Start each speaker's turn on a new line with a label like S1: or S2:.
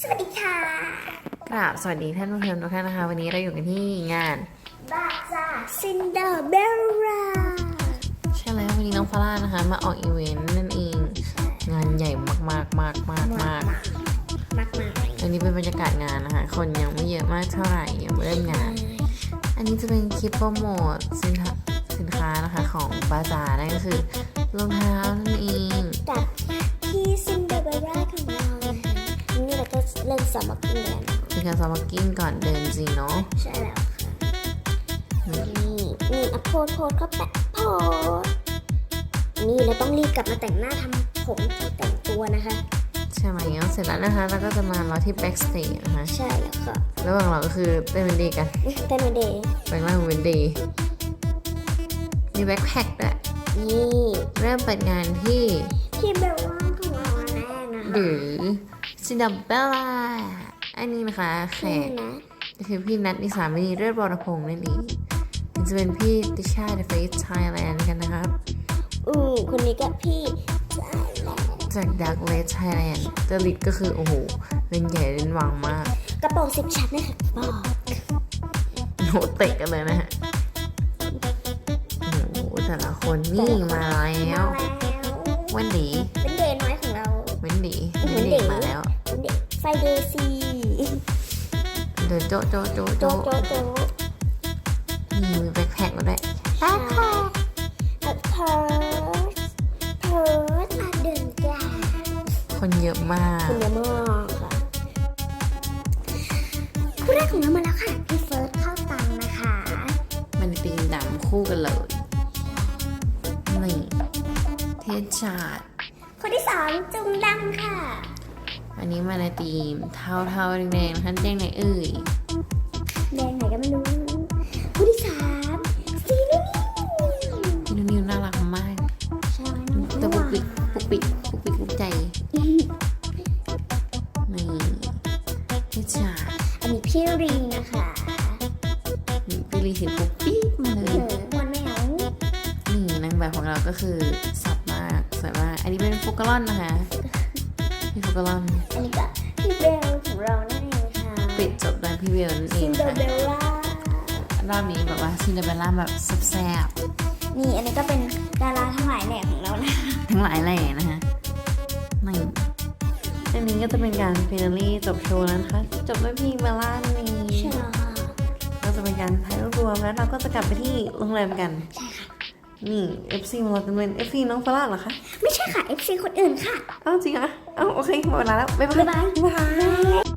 S1: สวัสดีค่ะ
S2: กราบสวัสดีท่านผู้ชมทุกท่านนะคะ วันนี้เราอยู่กันที่งาน
S1: บาซ่าซินเดอเบลล่า
S2: ใช่แล้ววันนี้น้องฟาร่านะคะ มาออกอีเวนต์นั่นเอง งานใหญ่มากๆมากมากมาก
S1: มากมาก
S2: อันนี้เป็นบรรยากาศงานนะคะ คนยังไม่เยอะมากเท่าไหร่ยังไม่เริ่มงาน อันนี้จะเป็นคลิปโปรโมทสินค้าสินค้านะคะของบาจานั่นก็คือรองเท้านั่นเอง
S1: เราก็เริ่มสามัคคีกัน
S2: เป็นการซ้อมมาร์กิ้งก่อนเดินจริงเนาะ
S1: ใช่แล้วค่ะนี่นี่อะโพสโพสก็แปะโพสนี่เราต้องรีบกลับมาแต่งหน้าทำผมแต่งตัวนะคะ
S2: ใช่ไหมเสร็จแล้วนะคะเราก็จะมารอที่ backstage นะคะ
S1: ใช่แล้วค่ะ
S2: ระหว่างเราก็คือเต้นเป็นดีกัน
S1: เต้นมาเดย์
S2: แปลงร่างเป็นดีมีแบ็คแพ็คด้วย
S1: นี่
S2: เริ่มเปิดงานที่ ดับเบลล่าอันนี้นะคะแข
S1: นี่
S2: ก
S1: นะ
S2: ก็คือพี่นัทนิสามณีเลิศบรพงษ์นั่นเองมันจะเป็นพี่ติชาเดอะเฟสไทยแลนด์กันนะครับ
S1: อืมคนนี้ก็พี่จ่ายแล้ว
S2: จากดักเลสไทยแลนด์เจลิตก็คือ โอ้โหเล่นใหญ่เล่นวังมาก
S1: กระโปรงสิบชั้นนะคะบอก
S2: โอ้โหเตะกันเลยนะฮะโอ้โหแต่ละคนนี่มาแล้ววันดี
S1: เป็นเดย์น้อยของเรา
S2: เวนดี
S1: เว้
S2: เวน
S1: นดี
S2: ดีมาแล้ว
S1: เป็นเดย์ ไฟเดย์ซี
S2: เดินโจะโจะโจะ
S1: โจ
S2: โจะ
S1: โจโจ
S2: นี่มีแบ็คแพ็คมาด้วย
S1: แบ็คแพ็คเพิร์สเพิร์สมาดึงจ้า
S2: คนเยอะมาก
S1: คุณเยอะมากค่ะคู่แรกของเรามาแล้วค่ะพี่เฟิร์สเข้าตังค์นะคะ
S2: มันตีนดำคู่กันเลยนี่เทสชาร์ด
S1: คนที่สองจุงดำค่ะ
S2: อั นนี้มาในตีมเทาเทาๆแดงๆท่านแดงไหนเอ่ย
S1: แดงไหนก็ไม่รู้คู่ที่สามซีรีส์
S2: พี่นุ่นนิวน่ารักมาก
S1: ใช่
S2: แต่ปุกปิกปุกปิกปุกปิกปุกใจนี่เทสชาร์ด
S1: อันนี้พี่รีนะคะ
S2: นี่พี่ลีเห็นปุกปิ๊กมาเล
S1: เอยอวันแมว
S2: นี่นางแบบของเราก็คือสับมากสวยมากอันนี้เป็นฟุกกะลอนนะคะ พี่ฟุกกะลอน
S1: อันนี้ก็พี่เบลของเรานั่นเองค่ะ
S2: ปิดจบด้วยพี่เบลนั่นเอ
S1: ซิ
S2: ง
S1: นเดอ
S2: ค่ะ
S1: เบลล่าร
S2: อบนี้แบบว่าซินเดอเรลล่าแบบแซ่บ
S1: นี่อันนี้ก็เป็นดาราทั้งหลายแหล่ของเรานะ
S2: ๆทั้งหลายแหล่นะคะนี่อันนี้ก็จะเป็นการฟินาลี่จบโชว์แล้วนะคะ จบด้วยพี่เบลล่านั่นเอง
S1: ใช่แล้วค่ะ
S2: ก็จะเป็นการถ่ายรูปรวมแล้วเราก็จะกลับไปที่โรงแรมกัน
S1: ใช่ค่ะ
S2: นี่ FC ของเราจะเป็น FC น้องฟาร่าเหรอคะ
S1: ไม่ใช่ค่ะ FC คนอื่นค่ะ
S2: อ้าวจริงเหรออ้าวโอเคหมดเวลาแล้ว บ๊ายบาย
S1: บ๊ายบาย
S2: บ๊ายบาย